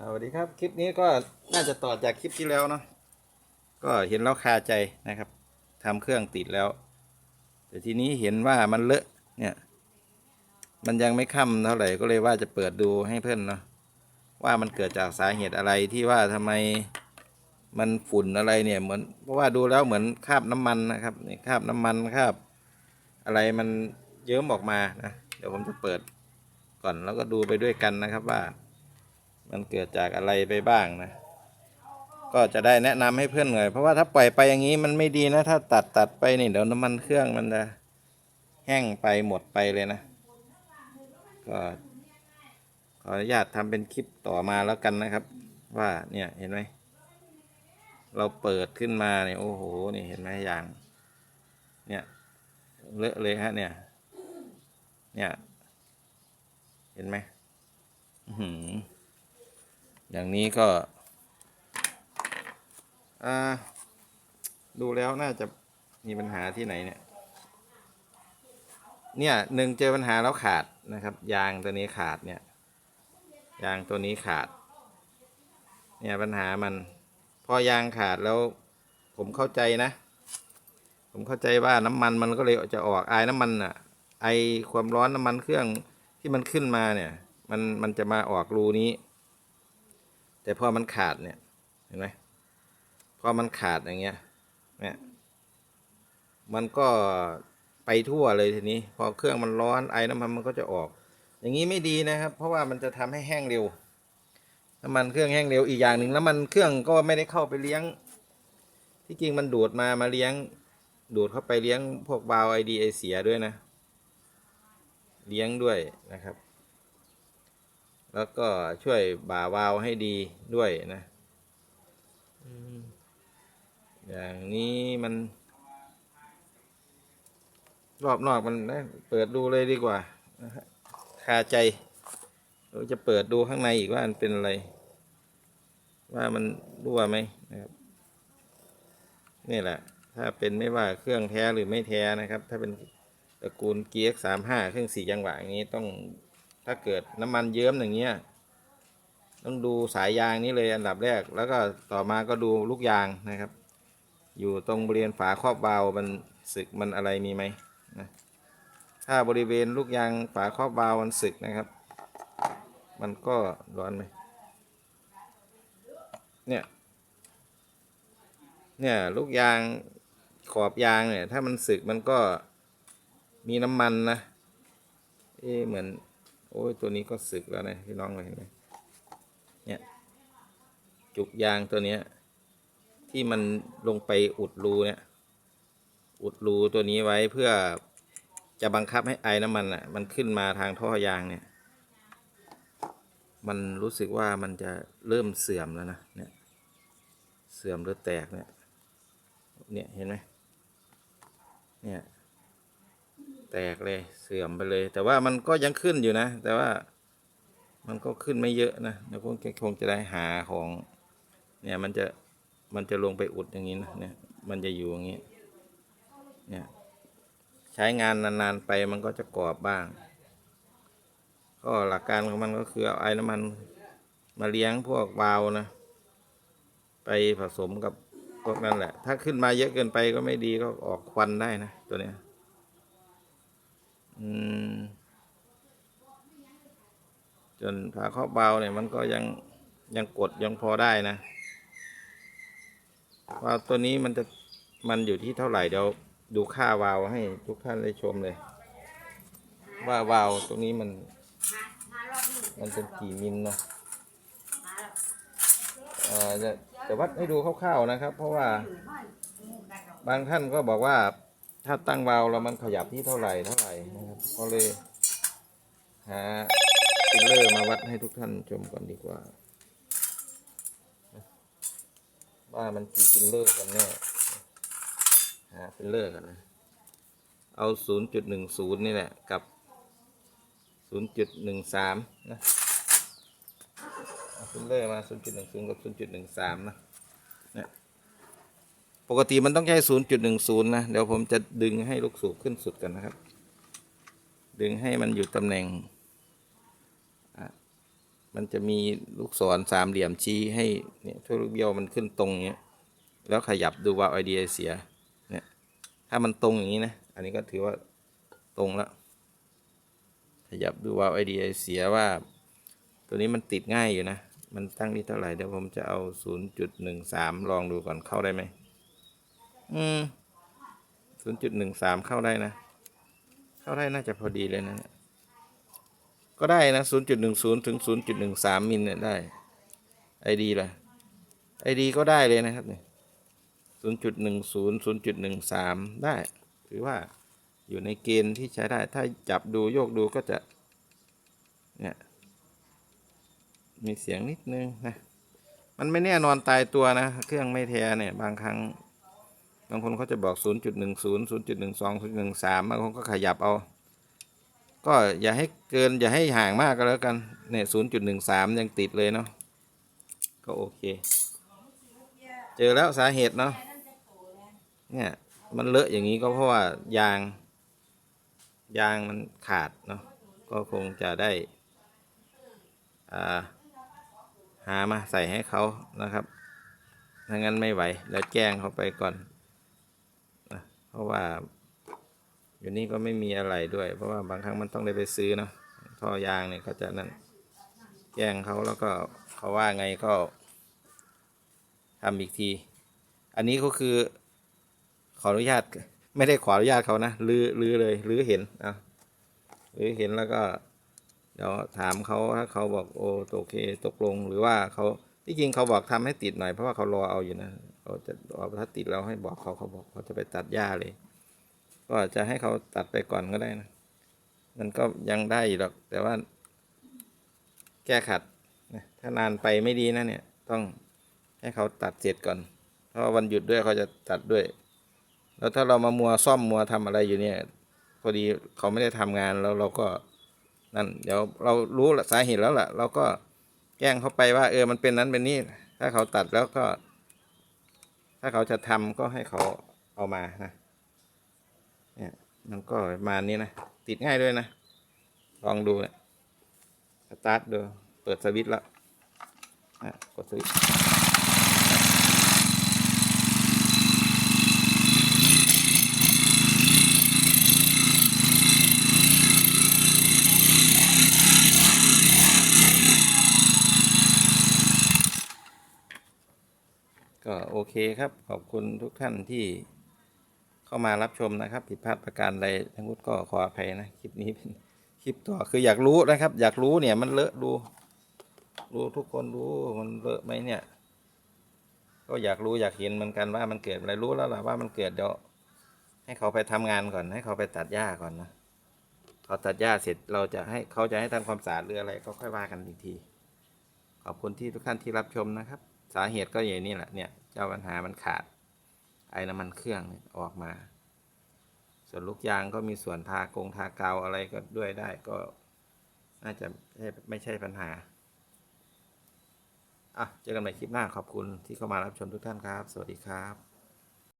สวัสดีครับ คลิปนี้ก็น่าจะต่อจากคลิปที่แล้วเนาะก็เห็นแล้วคาใจนะครับทำเครื่องติดแล้ว แต่ทีนี้เห็นว่ามันเลอะเนี่ย มันยังไม่ค่ำเท่าไหร่ก็เลยว่าจะเปิดดูให้เพื่อนเนาะว่ามันเกิดจากสาเหตุอะไรที่ว่าทำไมมันฝุ่นอะไรเนี่ยเหมือนเพราะว่าดูแล้วเหมือนคราบน้ำมันนะครับนี่คราบน้ำมันคราบอะไรมันเยิ้มออกมานะเดี๋ยวผมจะเปิดก่อนแล้วก็ดูไปด้วยกันนะครับว่า มันเกิดจากอะไรไปบ้างนะ ก็จะได้แนะนำให้เพื่อนหน่อยเพราะว่าถ้าปล่อยไปอย่างนี้มันไม่ดีนะ ถ้าตัดตัดไปนี่เดี๋ยวน้ำมันเครื่องมันจะแห้งไปหมดไปเลยนะ ก็ขออนุญาตทำเป็นคลิปต่อมาแล้วกันนะครับ ว่าเนี่ยเห็นไหมเราเปิดขึ้นมาเนี่ยโอ้โหนี่เห็นไหมอย่าง เนี่ยเลอะเลยฮะเนี่ย เนี่ย เห็นไหมอื้อ อย่างนี้ก็ดูแล้วน่าจะมีปัญหาที่ไหนเนี่ย เนี่ยหนึ่งเจอปัญหาแล้วขาดนะครับ ยางตัวนี้ขาดเนี่ย ยางตัวนี้ขาด เนี่ยปัญหามัน พอยางขาดแล้ว ผมเข้าใจนะ ผมเข้าใจว่าน้ำมันมันก็เลยจะออกไอายน้ำมันอะไอความร้อนน้ำมันเครื่องที่มันขึ้นมาเนี่ย มันมันจะมาออกรูนี้ แต่พอมันขาดเนี่ยเห็นไหมพอมันขาดอย่างเงี้ยเนี่ยมันก็ไปทั่วเลยทีนี้ พอเครื่องมันร้อนไอ้น้ำมันมันก็จะออก อย่างนี้ไม่ดีนะครับ เพราะว่ามันจะทำให้แห้งเร็วน้ำมันเครื่องแห้งเร็วอีกอย่างหนึ่งน้ำมันเครื่องก็ไม่ได้เข้าไปเลี้ยง ที่จริงมันดูดมามาเลี้ยง ดูดเข้าไปเลี้ยงพวกวาวไอดีไอเสียด้วยนะ เลี้ยงด้วยนะครับ แล้วก็ช่วยบ่าวาล์วให้ดีด้วยนะอย่างนี้มัน รอบนอกมันนะเปิดดูเลยดีกว่านะฮะคาใจเราจะเปิดดูข้างในอีกว่ามันเป็นอะไร ว่ามันรั่วไหมนะครับนี่แหละ ถ้าเป็นไม่ว่าเครื่องแท้หรือไม่แท้นะครับ ถ้าเป็นตระกูล GX 3 5 เครื่องสี่จังหวะอย่างนี้ต้อง ถ้าเกิดน้ำมันเยิ้มอย่างเงี้ยต้องดูสายยางนี้เลยอันดับแรก แล้วก็ต่อมาก็ดูลูกยางนะครับ อยู่ตรงบริเวณฝาครอบวาล์วมันสึกมันอะไรมีไหมนะถ้าบริเวณลูกยางฝาครอบวาล์วมันสึกนะครับ มันก็ร้อนไหมเนี่ยเนี่ยลูกยางขอบยางเนี่ย ถ้ามันสึกมันก็มีน้ำมันนะเอ๊เหมือน โอ้ยตัวนี้ก็สึกแล้วนะพี่น้องเห็นไหมเนี่ยจุกยางตัวเนี้ยที่มันลงไปอุดรูเนี่ย อุดรูตัวนี้ไว้เพื่อจะบังคับให้ไอ้น้ำมันอะ มันขึ้นมาทางท่อยางเนี่ย มันรู้สึกว่ามันจะเริ่มเสื่อมแล้วนะเนี่ย เสื่อมหรือแตกเนี่ย เนี่ยเห็นไหมเนี่ย แตกเลยเสื่อมไปเลย แต่ว่ามันก็ยังขึ้นอยู่นะ แต่ว่ามันก็ขึ้นไม่เยอะนะเดี๋ยวคงคงจะได้หาของเนี่ยมันจะมันจะลงไปอุดอย่างนี้นะเนี่ยมันจะอยู่อย่างนี้เนี่ยใช้งานนานๆไปมันก็จะกรอบบ้าง ก็หลักการของมันก็คือเอาไอ้น้ำมันมาเลี้ยงพวกวาวนะ ไปผสมกับพวกนั้นแหละ ถ้าขึ้นมาเยอะเกินไปก็ไม่ดีก็ออกควันได้นะตัวเนี้ย จนฝาครอเบาเนี่ยมันก็ยังยังกดยังพอได้นะวาวตัวนี้มันจะมันอยู่ที่เท่าไหร่เดี๋ยวดูค่าวาวให้ทุกท่านได้ชมเลย ว่าวาวตรงนี้มัน มันเป็นกี่มิลเนาะเอ่อจะจะวัดให้ดูคร่าวๆนะครับ เพราะว่า บางท่านก็บอกว่าถ้าตั้งวาวแล้วมันขยับที่เท่าไหร่เท่าไหร่นะ ก็เลยหาฟิลเลอร์มาวัดให้ทุกท่านชมก่อนดีกว่า ว่ามันกี่ฟิลเลอร์กันแน่หาฟิลเลอร์กันนะ เอา 0.10 นี่แหละ กับ 0.13 นะเอาฟิลเลอร์มา 0.10 กับ 0.13 นะเนี่ยปกติมันต้องใช้ 0.10 นะ เดี๋ยวผมจะดึงให้ลูกสูบขึ้นสุดกันนะครับ ดึงให้มันอยู่ตำแหน่งอะมันจะมีลูกศรสามเหลี่ยมชี้ให้เนี่ยถ้าลูกเบี้ยวมันขึ้นตรงเนี้ย แล้วขยับดูว่าไอเดียเสีย เนี่ย ถ้ามันตรงอย่างนี้นะ อันนี้ก็ถือว่าตรงแล้ว ขยับดูว่าไอเดียเสียว่า ตัวนี้มันติดง่ายอยู่นะ มันตั้งที่เท่าไหร่เดี๋ยวผมจะเอา0.13ลองดูก่อนเข้าได้ไหม อืม0.13เข้าได้นะ เขาได้น่าจะพอดีเลยนะเนี่ยก็ได้นะ 0.10 ถึง 0.13 มิลเนี่ยได้ไอดีล่ะไอดีก็ได้เลยนะครับเนี่ย0.10 0.13 ได้ถือว่าอยู่ในเกณฑ์ที่ใช้ได้ ถ้าจับดูโยกดูก็จะ เนี่ย มีเสียงนิดนึงนะ มันไม่แน่นอนตายตัวนะ เครื่องไม่แท้เนี่ย บางครั้ง บางคนเขาจะบอก 0.10 0.12 0.13 บางคนก็ขยับเอา ก็อย่าให้เกินอย่าให้ห่างมากก็แล้วกันเนี่ย0.13 ยังติดเลยเนาะก็โอเค เจอแล้วสาเหตุเนาะเนี่ยมันเลอะอย่างนี้ก็เพราะว่ายาง ยางมันขาดเนาะก็คงจะได้หามาใส่ให้เขานะครับถ้างั้นไม่ไหว แล้วแจ้งเขาไปก่อน เพราะว่าอยู่นี่ก็ไม่มีอะไรด้วย เพราะว่าบางครั้งมันต้องได้ไปซื้อเนาะท่อยางเนี่ยเขาจะนั่นแจ้งเขาแล้วก็เขาว่าไงก็ทำอีกที อันนี้ก็คือขออนุญาตไม่ได้ขออนุญาตเขานะลือลือเลยลือเห็นอะลือเห็นแล้วก็เดี๋ยวถามเขาถ้าเขาบอกโอ้โอเคตกลงหรือว่าเขาที่จริงเขาบอกทำให้ติดหน่อยเพราะว่าเขารอเอาอยู่นะ เขาจะเอาถ้าติดเราให้บอกเขาเขาบอกเขาจะไปตัดหญ้าเลย ก็จะให้เขาตัดไปก่อนก็ได้นะ มันก็ยังได้อยู่หรอก แต่ว่า แก้ขัดนะถ้านานไปไม่ดีนะเนี่ย ต้องให้เขาตัดเสร็จก่อน เพราะวันหยุดด้วยเขาจะตัดด้วย แล้วถ้าเรามามัวซ่อมมัวทำอะไรอยู่เนี่ยพอดีเขาไม่ได้ทำงานแล้วเราก็นั่นเดี๋ยวเรารู้สาเหตุแล้วล่ะ เราก็แจ้งเขาไปว่า เออมันเป็นนั้นเป็นนี่ถ้าเขาตัดแล้วก็ ถ้าเขาจะทำก็ให้เขาเอามานะ เนี่ยมันก็มานี้นะ ติดง่ายด้วยนะ ลองดูนะสตาร์ทดู เปิดสวิตช์แล้วอ่กดสวิตช์ ก็โอเคครับ ขอบคุณทุกท่านที่เข้ามารับชมนะครับ ผิดพลาดประการใดทั้งหมดก็ขออภัยนะคลิปนี้เป็นคลิปต่อคืออยากรู้นะครับ อยากรู้เนี่ยมันเลอะดูดูทุกคนดูมันเลอะไหมเนี่ย ก็อยากรู้อยากเห็นเหมือนกันว่ามันเกิดอะไรรู้แล้วล่ะว่ามันเกิดเดี๋ยวให้เขาไปทำงานก่อน ให้เขาไปตัดหญ้าก่อนนะเขาตัดหญ้าเสร็จเราจะให้เขาจะให้ทำความสะอาดหรืออะไรก็ค่อยว่ากันอีกที ขอบคุณที่ทุกท่านที่รับชมนะครับ สาเหตุก็อย่างนี้แหละเนี่ยเจ้าปัญหามันขาด ไอ้น้ำมันเครื่องออกมา ส่วนลูกยางก็มีส่วนทากงทากาวอะไรก็ด้วยได้ก็น่าจะไม่ใช่ไม่ใช่ปัญหาอะเจอกันใหม่คลิปหน้าขอบคุณที่เข้ามารับชมทุกท่านครับ สวัสดีครับ